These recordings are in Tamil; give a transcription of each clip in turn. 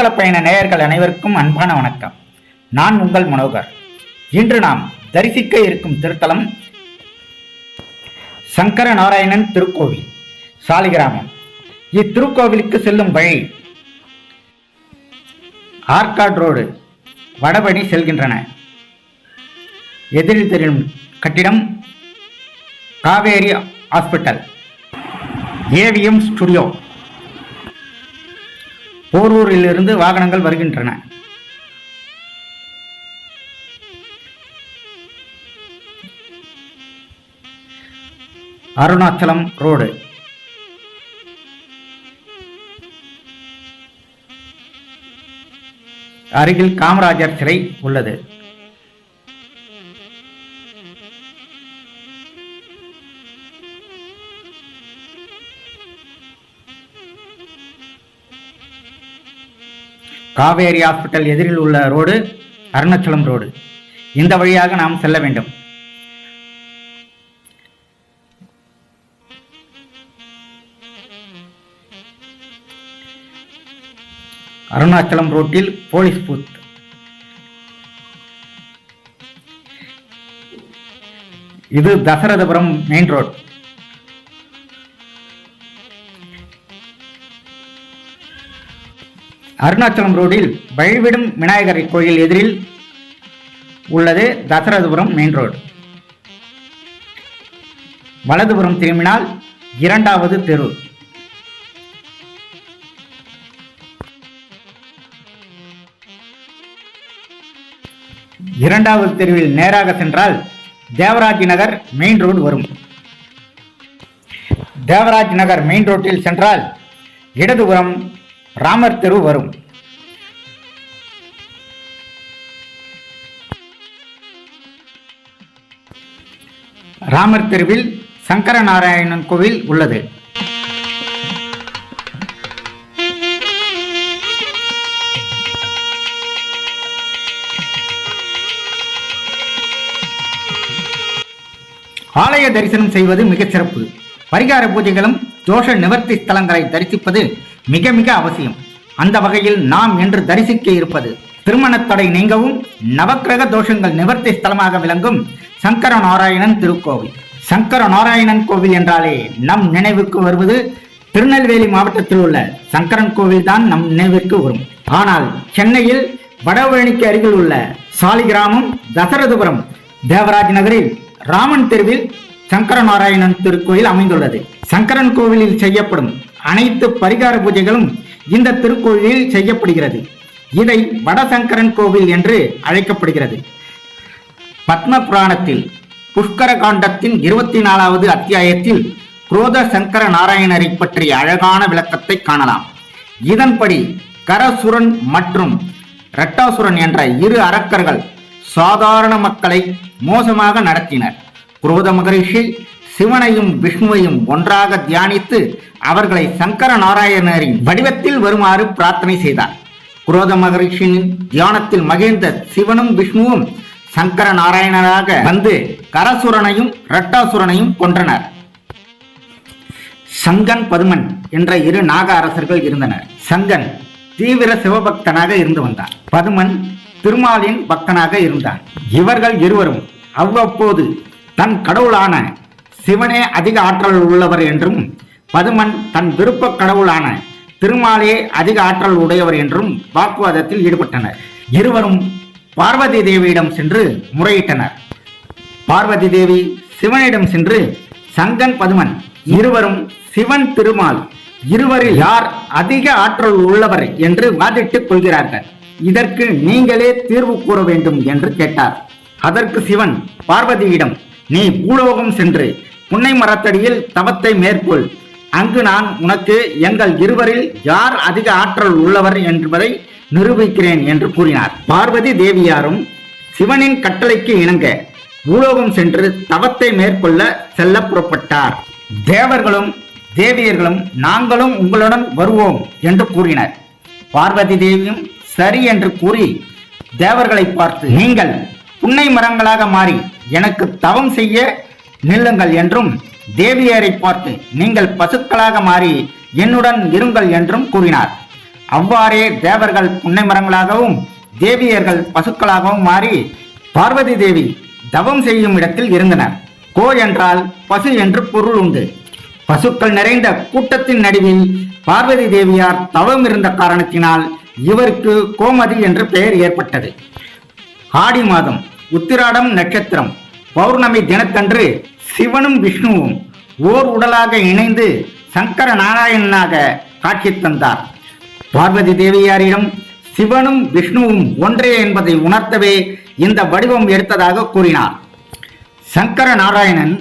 திருத்தல பயண நேயர்கள் அனைவருக்கும் அன்பான வணக்கம். நான் உங்கள் மனோகர். இன்று நாம் தரிசிக்க இருக்கும் திருத்தலம் சங்கர நாராயணன் திருக்கோவில் சாலிகிராமம். இத்திருக்கோவிலுக்கு செல்லும் வழி ஆர்காட் ரோடு வடபடி செல்கின்றன. எதிரில் தெரியும் கட்டிடம் காவேரி ஹாஸ்பிட்டல். AVM studio. போரூரிலிருந்து வாகனங்கள் வருகின்றன. அருணாச்சலம் ரோடு. அருகில் காமராஜர் சிலை உள்ளது. காவேரி ஹாஸ்பிட்டல் எதிரில் உள்ள ரோடு அருணாச்சலம் ரோடு. இந்த வழியாக நாம் செல்ல வேண்டும். அருணாச்சலம் ரோட்டில் போலீஸ் பூத். இது தசரதபுரம் மெயின் ரோட். அருணாச்சலம் ரோடில் வழிவிடும் விநாயகர் கோயில் எதிரில் உள்ளது தசரதபுரம் மெயின் ரோடு வலதுபுறம் திரும்பினால் இரண்டாவது தெரு. இரண்டாவது தெருவில் நேராக சென்றால் தேவராஜ் நகர் மெயின் ரோடு வரும். தேவராஜ் நகர் மெயின் ரோட்டில் சென்றால் இடதுபுறம் ராமர் தெரு வரும். ராமர் தெருவில் சங்கரநாராயணன் கோவில் உள்ளது. ஆலய தரிசனம் செய்வது மிகச் சிறப்பு. பரிகார பூஜைகளும் தோஷ நிவர்த்தி ஸ்தலங்களை தரிசிப்பது மிக மிக அவசியம். அந்த வகையில் நாம் என்று தரிசிக்க இருப்பது திருமணத் தடை நீங்கவும் நவக்கிரக தோஷங்கள் நிவர்த்தி ஸ்தலமாக விளங்கும் சங்கர நாராயணன் திருக்கோவில். சங்கர நாராயணன் கோவில் என்றாலே நம் நினைவுக்கு வருவது திருநெல்வேலி மாவட்டத்தில் உள்ள சங்கரன் கோவில் தான் நம் நினைவிற்கு வரும். ஆனால் சென்னையில் வடவழனிக்கு அருகில் உள்ள சாலிகிராமம் தசரதபுரம் தேவராஜ் நகரில் ராமன் தெருவில் சங்கர நாராயணன் திருக்கோயில் அமைந்துள்ளது. சங்கரன் கோவிலில் செய்யப்படும் அனைத்து பரிகார பூஜைகளும் இந்த திருக்கோயிலில் செய்யப்படுகிறது. இதை வடசங்கரன் கோவில் என்று அழைக்கப்படுகிறது. பத்ம புராணத்தில் புஷ்கர காண்டத்தின் இருபத்தி நாலாவது அத்தியாயத்தில் குரோத சங்கர நாராயணரை பற்றிய அழகான விளக்கத்தை காணலாம். இதன்படி கரசுரன் மற்றும் ரட்டாசுரன் என்ற இரு அரக்கர்கள் சாதாரண மக்களை மோசமாக நடத்தினர். குரோத மகரிஷி சிவனையும் விஷ்ணுவையும் ஒன்றாக தியானித்து அவர்களை சங்கர நாராயணரின் வடிவத்தில் வருமாறு பிரார்த்தனை செய்தார். குரோத மகரிஷியின் தியானத்தில் மகிழ்ந்த சிவனும் விஷ்ணுவும் சங்கர நாராயணராக வந்து கரசுரனையும் இரட்டாசுரனையும் கொன்றனர். சங்கன் பதுமன் என்ற இரு நாக அரசர்கள் இருந்தனர். சங்கன் தீவிர சிவபக்தனாக இருந்து வந்தார். பதுமன் திருமாலின் பக்தனாக இருந்தான் இவர்கள் இருவரும் அவ்வப்போது தன் கடவுளான சிவனே அதிக ஆற்றல் உள்ளவர் என்றும் பதுமன் தன் விருப்ப கடவுளான திருமாலே அதிக ஆற்றல் உடையவர் என்றும் வாக்குவாதத்தில் ஈடுபட்டனர். இருவரும் பார்வதி தேவியிடம் சென்று முறையிட்டனர். பார்வதி தேவி சிவனிடம் சென்று சங்கன் பதுமன் இருவரும் சிவன் திருமால் இருவரில் யார் அதிக ஆற்றல் உள்ளவர் என்று வாதிட்டுக் கொள்கிறார்கள். இதற்கு நீங்களே தீர்வு கூற வேண்டும் என்று கேட்டார். அதற்கு சிவன் பார்வதியிடம் நீ பூலோகம் சென்று புன்னை மரத்தடியில் தவத்தை மேற்கொள். அங்கு நான் உனக்கு எங்கள் இருவரில் யார் அதிக ஆற்றல் உள்ளவர் என்பதை நிரூபிக்கிறேன் என்று கூறினார். பார்வதி தேவியாரும் சிவனின் கட்டளைக்கு இணங்க பூலோகம் சென்று தவத்தை மேற்கொள்ள செல்ல புறப்பட்டார். தேவர்களும் தேவியர்களும் நாங்களும் உங்களுடன் வருவோம் என்று கூறினர். பார்வதி தேவியும் சரி என்று கூறி தேவர்களை பார்த்து நீங்கள் புன்னை மரங்களாக மாறி எனக்கு தவம் செய்ய நில்லுங்கள் என்றும் தேவியரை பார்த்து நீங்கள் பசுக்களாக மாறி என்னுடன் இருங்கள் என்றும் கூறினார். அவ்வாறே தேவர்கள் புன்னை மரங்களாகவும் தேவியர்கள் பசுக்களாகவும் மாறி பார்வதி தேவி தவம் செய்யும் இடத்தில் இருந்தனர். கோ என்றால் பசு என்று பொருள் உண்டு. பசுக்கள் நிறைந்த கூட்டத்தின் நடுவில் பார்வதி தேவியார் தவம் இருந்த காரணத்தினால் இவருக்கு கோமதி என்று பெயர் ஏற்பட்டது. ஆடி மாதம் உத்திராடம் நட்சத்திரம் பௌர்ணமி தினத்தன்று சிவனும் விஷ்ணுவும் ஓர் உடலாக இணைந்து சங்கர நாராயணனாக காட்சி தந்தார். பார்வதி தேவியாரிடம் சிவனும் விஷ்ணுவும் ஒன்றே என்பதை உணர்த்தவே இந்த வடிவம் எடுத்ததாக கூறினார். சங்கர நாராயணன்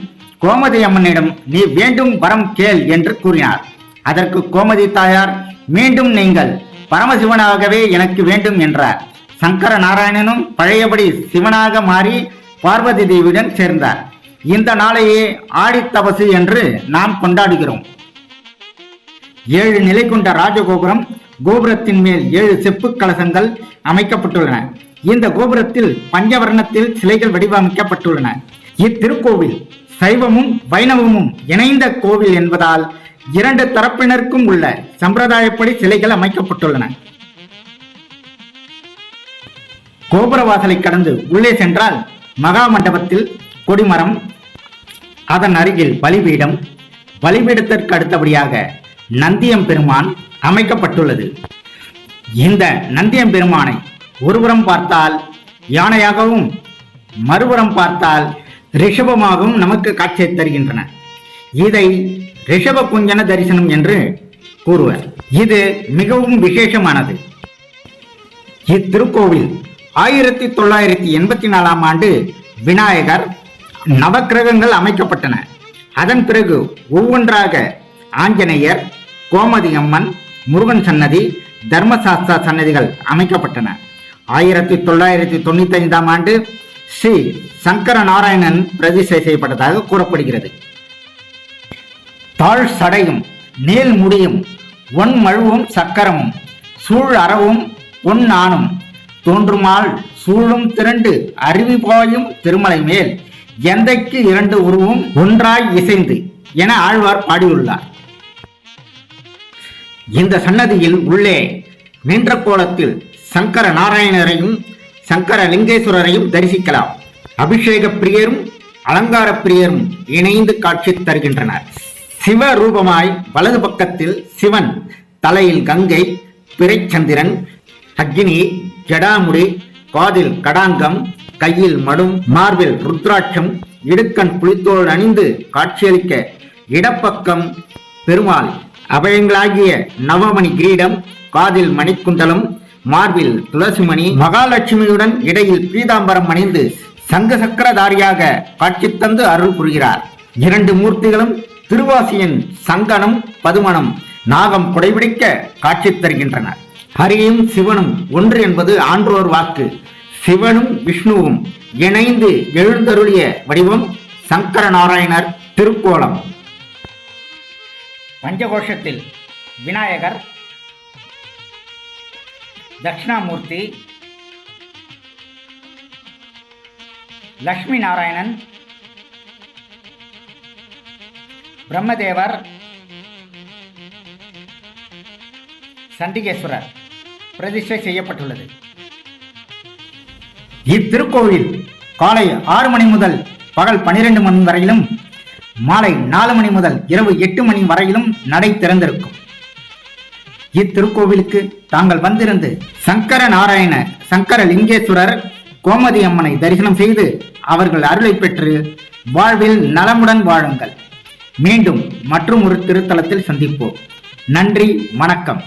கோமதி அம்மனிடம் நீ வேண்டும் வரம் கேள் என்று கூறினார். அதற்கு கோமதி தாயார் மீண்டும் நீங்கள் பரமசிவனாகவே எனக்கு வேண்டும் என்றார். சங்கர நாராயணனும் பழையபடி சிவனாக மாறி பார்வதி தேவியுடன் சேர்ந்தார். இந்த நாளையே ஆடித்தபசு என்று நாம் கொண்டாடுகிறோம். ஏழு நிலை கொண்ட ராஜகோபுரம் கோபுரத்தின் மேல் ஏழு செப்பு கலசங்கள் அமைக்கப்பட்டுள்ளன. இந்த கோபுரத்தில் பஞ்சவர்ணத்தில் சிலைகள் வடிவமைக்கப்பட்டுள்ளன. இத்திருக்கோவில் சைவமும் வைணவமும் இணைந்த கோவில் என்பதால் இரண்டு தரப்பினருக்கும் உள்ள சம்பிரதாயப்படி சிலைகள் அமைக்கப்பட்டுள்ளன. கோபுர வாசலை கடந்து உள்ளே சென்றால் மகா மண்டபத்தில் கொடிமரம் அதன் அருகில் பலிபீடம் பலிபீடத்திற்கு அடுத்தபடியாக நந்தியம் பெருமான் அமைக்கப்பட்டுள்ளது. இந்த நந்தியம் பெருமானை ஒருபுறம் பார்த்தால் யானையாகவும் மறுபுறம் பார்த்தால் ரிஷபமாகவும் நமக்கு காட்சி தருகின்றன. இதை ரிஷப குஞ்சன தரிசனம் என்று கூறுவர். இது மிகவும் விசேஷமானது. இத்திருக்கோவில் ஆயிரத்தி தொள்ளாயிரத்தி எண்பத்தி நாலாம் ஆண்டு விநாயகர் நவக்கிரகங்கள் அமைக்கப்பட்டன. அதன் பிறகு ஒவ்வொன்றாக ஆஞ்சநேயர் கோமதி அம்மன் முருகன் சன்னதி தர்மசாஸ்திரா சன்னதிகள் அமைக்கப்பட்டன. ஆயிரத்தி தொள்ளாயிரத்தி தொண்ணூத்தி ஐந்தாம் ஆண்டு ஸ்ரீ சங்கர நாராயணன் பிரதிஷ்டை செய்யப்பட்டதாக கூறப்படுகிறது. தாழ் சடையும் நீள் முடியும் ஒன் மழுவும் சக்கரமும் சூழ் அறவும் பொன் ஆணும் தோன்றுமால் சூழும் திரண்டு அருவி போயும் திருமலை மேல். எந்தைக்கு இரண்டு உருவும் ஒன்றாய் இசைந்து என ஆழ்வார் பாடியுள்ளார். இந்த சன்னதியில் உள்ளே நின்ற கோலத்தில் சங்கர நாராயணரையும் சங்கர லிங்கேஸ்வரரையும் தரிசிக்கலாம். அபிஷேக பிரியரும் அலங்கார பிரியரும் இணைந்து காட்சி தருகின்றனர். சிவ ரூபமாய் வலது பக்கத்தில் சிவன் தலையில் கங்கை பிறைச்சந்திரன் அக்னி ஜடாமுடி காதில் கடாங்கம் கையில் மடும் மார்பில் ருத்ராட்சம் இடுக்கண் புலித்தோல் அணிந்து காட்சியளிக்க இடப்பக்கம் பெருமாள் அபயங்களாகிய நவமணி கிரீடம் காதில் மணிக்குண்டலம் மார்பில் துளசிமணி மகாலட்சுமியுடன் இடையில் பீதாம்பரம் அணிந்து சங்க சக்கரதாரியாக காட்சி தந்து அருள் புரிகிறார். இரண்டு மூர்த்திகளும் திருவாசியின் சங்கனம் பதுமணம் நாகம் குடைபிடிக்க காட்சி தருகின்றனர். ஹரியும் சிவனும் ஒன்று என்பது ஆன்றோர் வாக்கு. சிவனும் விஷ்ணுவும் இணைந்து எழுந்தருளிய வடிவம் சங்கர நாராயணர் திருக்கோலம். பஞ்சகோஷத்தில் விநாயகர் தட்சிணாமூர்த்தி லக்ஷ்மி நாராயணன் பிரம்மதேவர் சண்டிகேஸ்வரர். பிரதிஷ்டை செய்யப்பட்டுள்ளது. இத்திருக்கோவில் காலை ஆறு மணி முதல் பகல் பனிரெண்டு மணி வரையிலும் மாலை நாலு மணி முதல் இரவு எட்டு மணி வரையிலும் நடை திறந்திருக்கும். இத்திருக்கோவிலுக்கு தாங்கள் வந்திருந்து சங்கர நாராயண சங்கர லிங்கேஸ்வரர் கோமதி அம்மனை தரிசனம் செய்து அவர்கள் அருளை பெற்று வாழ்வில் நலமுடன் வாழுங்கள். மீண்டும் மற்றும் ஒரு திருத்தலத்தில் சந்திப்போம். நன்றி வணக்கம்.